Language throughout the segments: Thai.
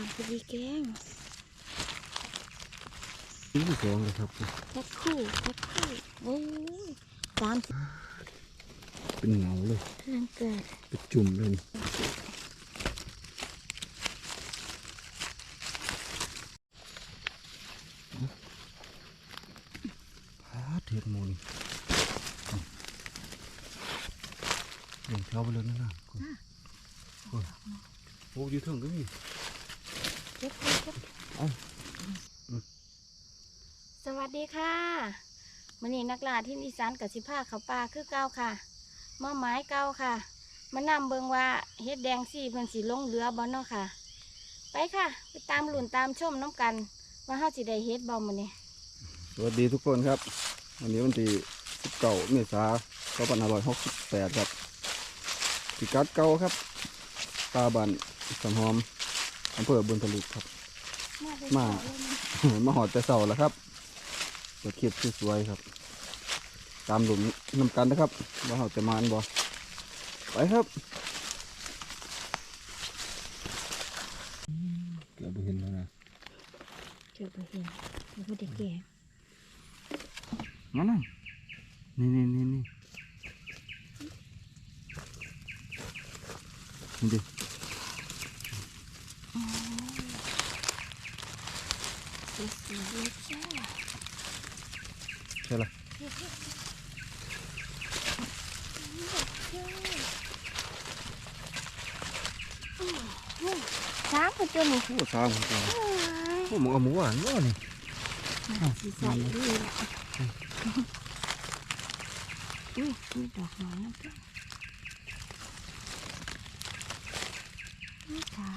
กำลังพอดีแกงนี่ที่สองเลยครับแพ็คคู่แพ็คคู่โอ้ยสามสิบเป็นเงาเลยเรื่องเกิดเป็นจุ่มเลยนี่พาดเห็ดหมูนี่เลี้ยงเท้าไปเลยนะนะโอ้ยโอ้ยอยู่เถึงก็มี เก็บเก็บเก็บเอ้าอืมสวัสดีค่ะมันนี้นักล่าที่อีสานกับสิผ้าเขาวป่าคือเก้าค่ะมาไม้เก้าค่ะ มานำเบิงว่าเฮ็ดแดงสี่เพิ่นสีลงเรือบ่เนาะค่ะ ไปค่ะ ไปตามหลุนตามชมน้ำกัน ว่าเฮาสิได้เฮ็ดบ่มื้อนี้สวัสดีทุกคนครับวันนี้วันที่19เมษายน2568ครับพิกัดเก่าครับ ตาบันสำหอม อำเภอบุญทลุกครับ มา มาหอดแต่เสาแล้วครับเปิดคลิปสวยๆครับ ตามหลุมนำกันนะครับว่าหอดจะมานบ่ไปครับเกือบเห็นแล้วนะเกือบบ่เห็นบ่ได้แก่งั้นน่ะนี่นี่นี่นี่นี่ดิ สวยๆเลยจ้า ใช่ละ ช้าง เขาจะมีโอ้สามคนตัวโอ้หมูเอาหมูหวานว่านี่สีใสด้วยล่ะอุ้ยมีดอกไม้นะเพื่อนนี่ค่ะ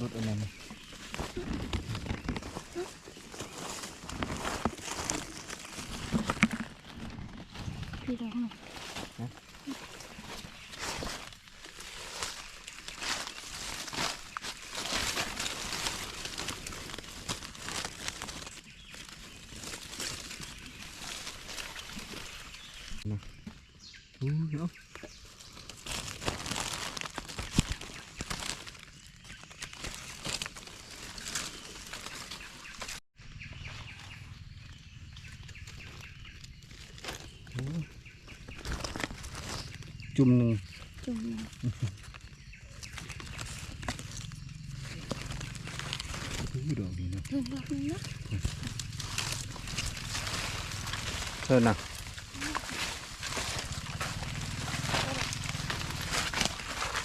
รถอันนั้น พี่ดอกหน่อย อู้เนาะโอ้จุ่มหนึ่ง จุ่มหนึ่ง อู้ดอกนี้นะ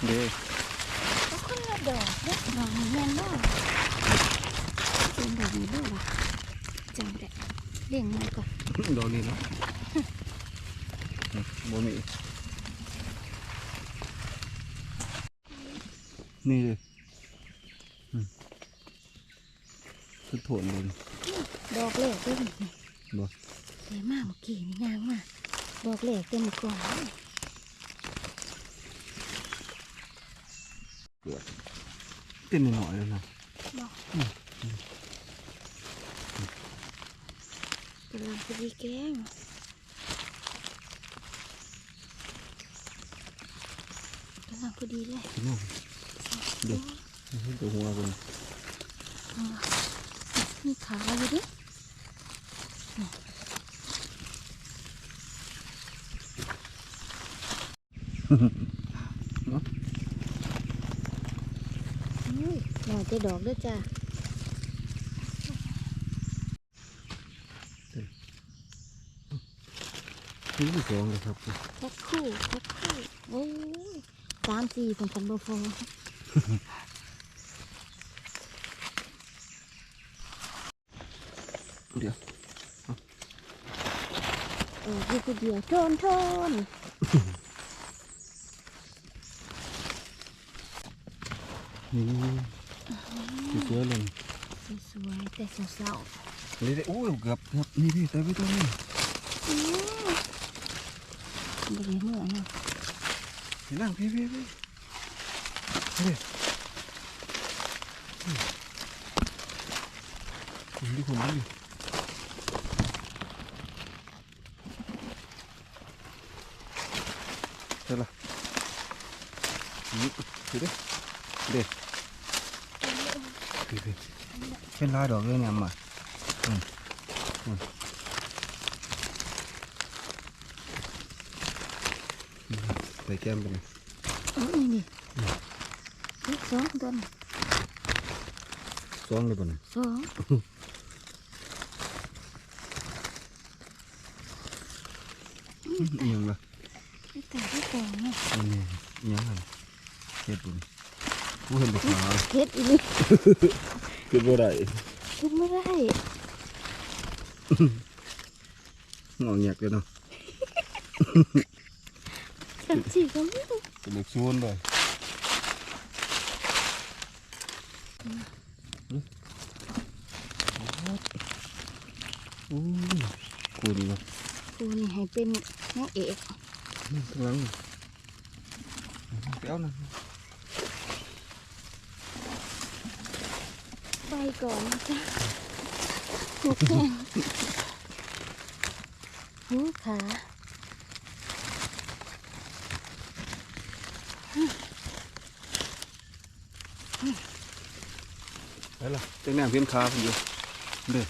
เพิ่งดอกหนึงเนาะเธอน่ะเด้ก็คนละดอกเด้อดอกนี้แม่นบ่เป็นดอกนี้บ่ล่ะจำได้เลี้ยงมันก่อนดอกนี้เนาะบ่มีนี่เลยอืมคือโถนเลยดอกแรกเด้อนี่บ่สวยมากเมื่อกี้นี่งามมากดอกแรกเต็มกล่อง ลยเกิดเต้นหน่อยๆเลยนะบอกกำลังพอดีแกงกำลังพอดีเลยพี่น้องเด็กให้ตัวหัวคนมีขาอยู่ดิอุ้ ยหน่ดอกด้วยจ้ะนี่สองเลยครับแพ็คคู่แพ็คคู่โอ้ยสามสี่ผมกันบ่พอเดี๋ยวเอออยู่คนเดียวโทนโทนนี่ สวยๆเลยสวยๆแต่เศร้านี่ได้โอ้ยเกือบเกือบนี่พี่ใส่ไปตัวนี้ๆอืมบ่ได้เมื่อเนาะเห็นนั่งพี่พี่พี่เฮ้ยคุณดิคุณดิเดี๋ยวละนี่ดูดิเด็ดพี่พี่เป็นลายด อกเลยเนี่ยมาอืมอืมใส่แก้มไปเลยโอ้ยนี่นี่สองต้นซ้องเลยบ่ เนี่ยสองอิหยังล่ะที่แต่ที่แต่งเนี่ยอันนี้อิหยังล่ะเฮ็ดบุญผู้เห็นบุกขาเฮ็ดอีนี่คือบ่ได้กินไม่ได้งอแงกเลยเนาะจังสิก็ไม่รู้เป็นเล็กซูนเลยโอ้ยกูดีวะครูนี่ให้เป็นนางเอกนี่ข้างหลังนี่เปี้ยวนะ ไป ก่อนนะจ๊ะหูแข็งหูขาไปละเต็งแหนมเพี้ยนขาผมอยู่เด้อ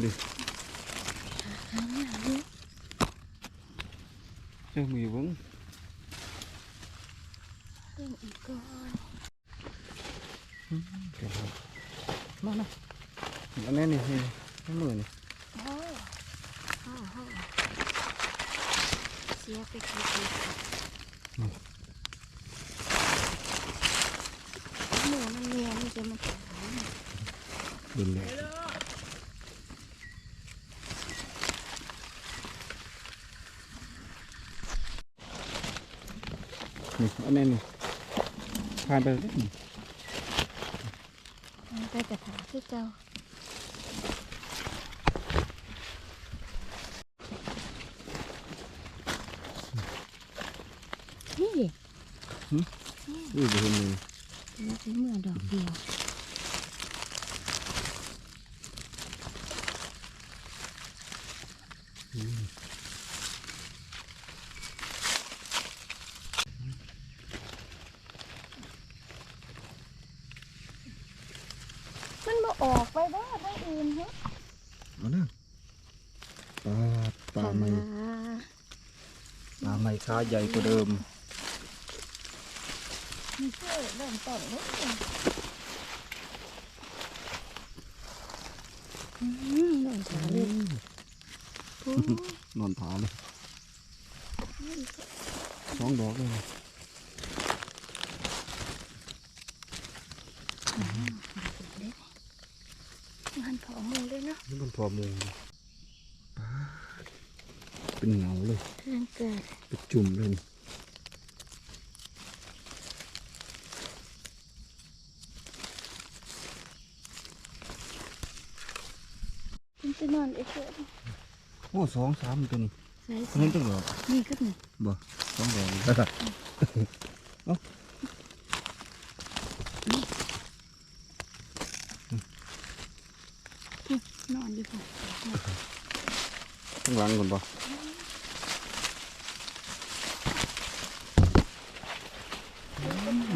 เด้อขาหน้าลูกเจ้ามีเบิ้ง เรื่องอีกก่อน เดี๋ยวครับมานะอันนี้นี่นี่ให้มือนี่โอ้ฮ่าฮ่าเสียไปกี่ปีหมูมันเมียนี่จะมาถามดุนเลยนี่อันนี้นี่ผ่านไปแล้วนี่มันไปกระถาคือเก่านี่ อุ้ยบ่เห็นเลยเราใช้เมื่อดอกเดียวมันมาออกไปบ้าทางอื่นเหรอเอาเด้อปลาปลาไม่ปลาไม่ขาใหญ่กว่าเดิม มีเสื้อเริ่มต้นเลยอืมเริ่มขาเลยโอ้ยนอนผาเลยสองดอกเลยมันผอมมือเลยเนาะนี่มันพอมุงปลาเป็นเงาเลยเรื่องเกิดเป็นจุ่มเลยนี่ มัน จะนอนเฉยโอ้สองสามตัวนี้ๆใส่เห็นจังหรอนี่ก็นี่บ่สองดอกเอ้านอนอยู่ค่ะข้างหลังก่อนบ่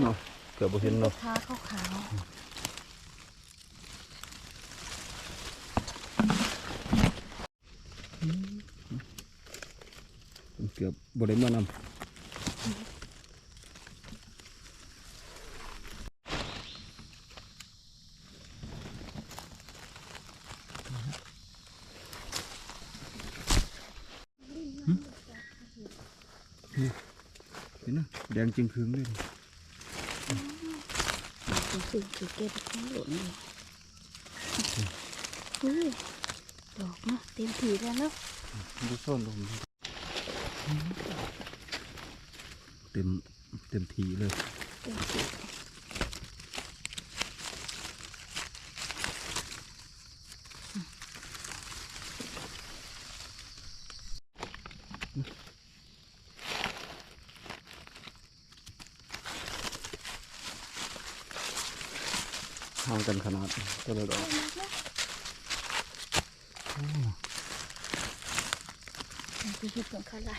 เนาะเกือบบ่เห็นเนาะขาขาว เกือบบ่ได้มานำเห็นนะแดงจึงคืงเลยนี่ๆเป็นสิ่งที่เก็บของหล่นเลยเฮ้ยดอกนะเต็มผีแล้วเนาะดูส้นตรง เต็มเต็มทีเลยทงกันขนาดก็เลยดอก คือเห็ดของเขาละ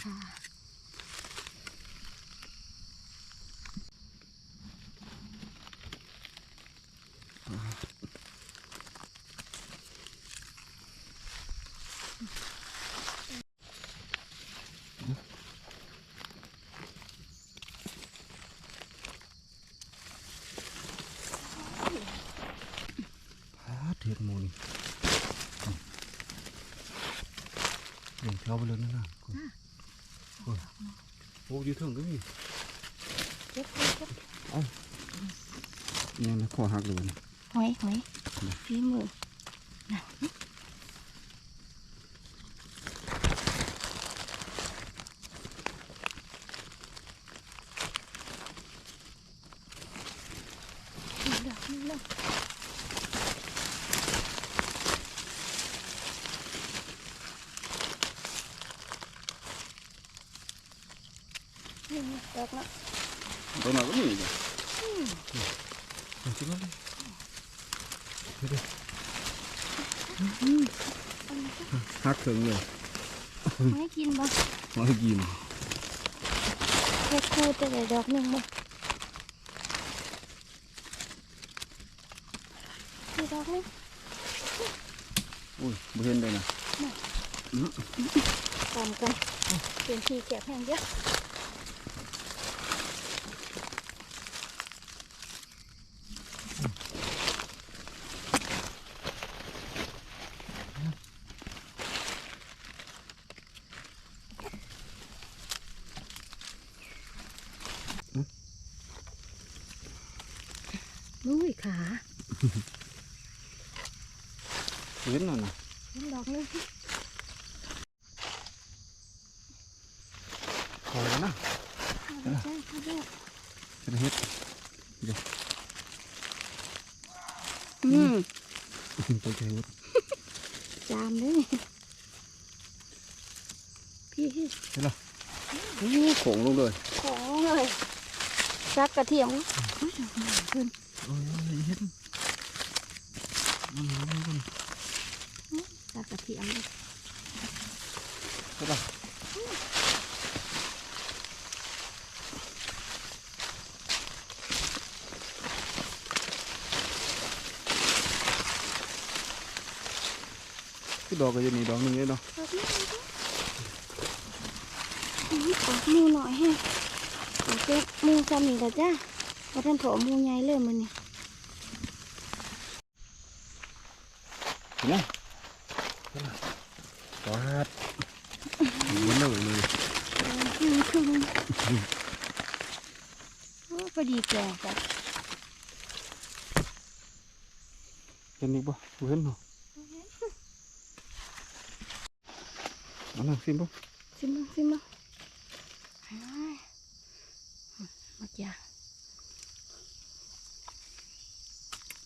ค่ะ พาดเห็ดหมูนี่ เดี๋ยวเท้าไปเลยนะนะคุณคุณโอ้ยถึงก็มีเก็บเก็บเก็บเนี่ยนะขอหักเลยนะหอยหอยฝีมือน่ะนี่ดอกนี่ดอกนี่ ดอกละตัวหน่อยก็มีเลยเห็นชิ้นนั้นเลยเดี๋ยวเดี๋ยวหักถึงเลยไม่กินบ่มาให้กินแค่คู่แต่ได้ดอกหนึ่งบ่นี่ดอกหนึงอุ้ยไม่เห็นเลยนะตามกันเป็นทีแก็บแห้งเยอะลุยขา เห็นน่ะนะเห็นดอกหนึงคอยนะเอาไปใช่เอาไปจะเฮ็ดอืมตัวใจเฮ็ดจามเลยพี่เห็นหรอนี่โขงลงเลยของเลยซักกระเทียมขึ้นโอ้ยเฮ็ดมันมันมัน ซักกระเทียมเลยเห็นหรอคือดอกก็จะมีดอกหนึง เลยเนาะ ดอกนี้นี่ขอมูหน่อยให้ขอเก็บมูซ้ำนี่ละจ้าพอท่านโถมูใหญ่เลยมันนี่ เห็นไหมเห็นไหมปาดเหมือนเลยเลย ครึ่งครึ่งโอ้พอดีแก่จ้ะ เห็นอีกบ่บ่เห็นเนาะเอาหน่อยสิบ่ ซิมงซิมงอ้ายมาจ้า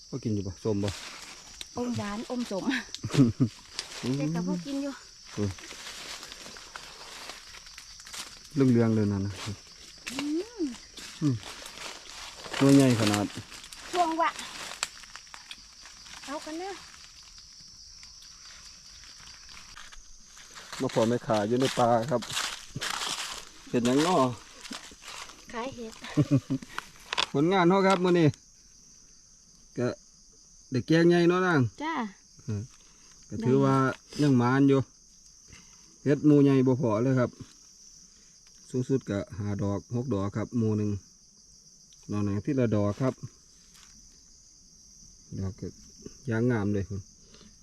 บ่กินอยู่บ่ส้มบ่ อมหวานอมสม แต่กับพวกกินอยู่เรื่องเรื่องๆเลยนะนะอืมตัวใหญ่ขนาดช่วงวะเอากันนะมาพอไม่ขาอยู่ในป่าครับ เห็นยังน้อขายเห็ด ผลงานเขาครับมื้อนี้ก็ได้แกงใหญ่เนาะนางจ้า ก็ถือว่ายังหมานอยู่เฮ็ดหมูใหญ่บ่พอเลยครับ สูงสุดก็หาดอกหกดอกครับหมูหนึ่งนอนไหนที่ละดอกครับ ดอกก็ยางงามเลยคุณ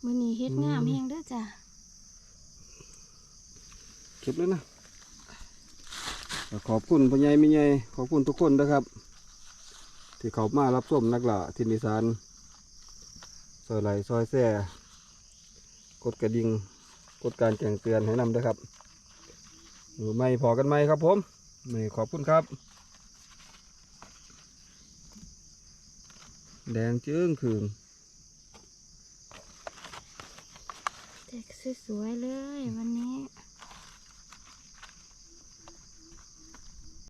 มือนี้เฮ็ดงามแฮงเด้อจ้าเก็บเลยนะก็ขอบคุณพ่อใหญ่แม่ใหญ่ขอบคุณทุกคนนะครับ ที่เขามารับส้มนักล่าทินิสานซอยไหลซอยแซ่ กดกระดิ่งกดการแจ้งเตือนให้นำด้วยครับหรือไม่พอกันไหมครับผมไม่ขอบคุณครับ แดงจึ้งคืนแจกสวยๆเลยวันนี้